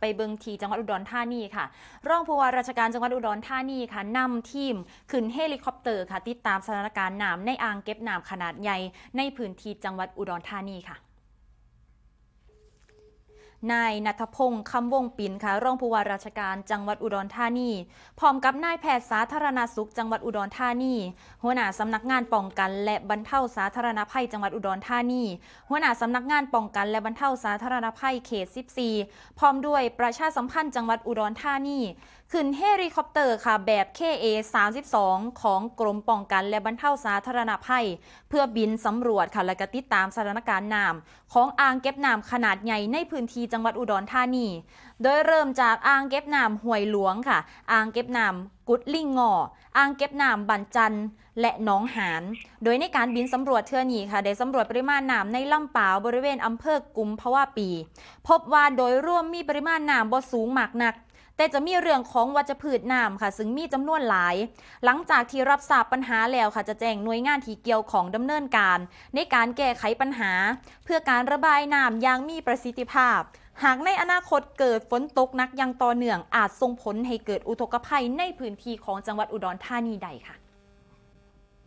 ไปเบิงทีจังหวัดอุดรธานีค่ะ รองผู้ว่าราชการจังหวัดอุดรธานีค่ะนำทีมขึ้นเฮลิคอปเตอร์ค่ะ ติดตามสถานการณ์น้ำในอ่างเก็บน้ำขนาดใหญ่ในพื้นที่จังหวัดอุดรธานีค่ะ นายนัทพงศ์คำวงปินค่ะรองผู้ว่าราชการจังหวัดอุดรธานีพร้อมกับนายแพทย์สาธารณสุข จังหวัดอุดรธานีหัวหน้าสำนักงานป้องกัน และบรรเทาสาธารณภัย จังหวัดอุดรธานีหัวหน้าสำนักงานป้องกัน และบรรเทาสาธารณภัยเขต 14 พร้อมด้วยประชาสัมพันธ์จังหวัดอุดรธานีขึ้นเฮลิคอปเตอร์ค่ะแบบ KA 32ของกรมป้องกัน และบรรเทาสาธารณภัย เพื่อบินสำรวจค่ะและก็ติดตามสถานการณ์น้ำของอ่างเก็บน้ำขนาดใหญ่ในพื้นที่จังหวัดอุดรธานี โดยเริ่มจากอ่างเก็บน้ำห้วยหลวงค่ะ อ่างเก็บน้ำกุดลิงงออ่างเก็บน้ำบันจันและหนองหาน โดยในการบินสำรวจเทือนี้ค่ะ ได้สำรวจปริมาณน้ำในลำปาวบริเวณอำเภอกุมภาวะปี พบว่าโดยร่วมมีปริมาณน้ำบ่สูงมากนัก แต่จะมีเรื่องของวัชพืชน้ำค่ะ ซึ่งมีจำนวนหลาย หลังจากที่รับทราบปัญหาแล้วค่ะ จะแจ้งหน่วยงานที่เกี่ยวของดำเนินการ ในการแก้ไขปัญหา เพื่อการระบายน้ำอย่างมีประสิทธิภาพหากในอนาคตเกิดฝนตกนักยังต่อเนื่องอาจส่งผลให้เกิดอุทกภัยในพื้นที่ของจังหวัดอุดรธานีใดค่ะ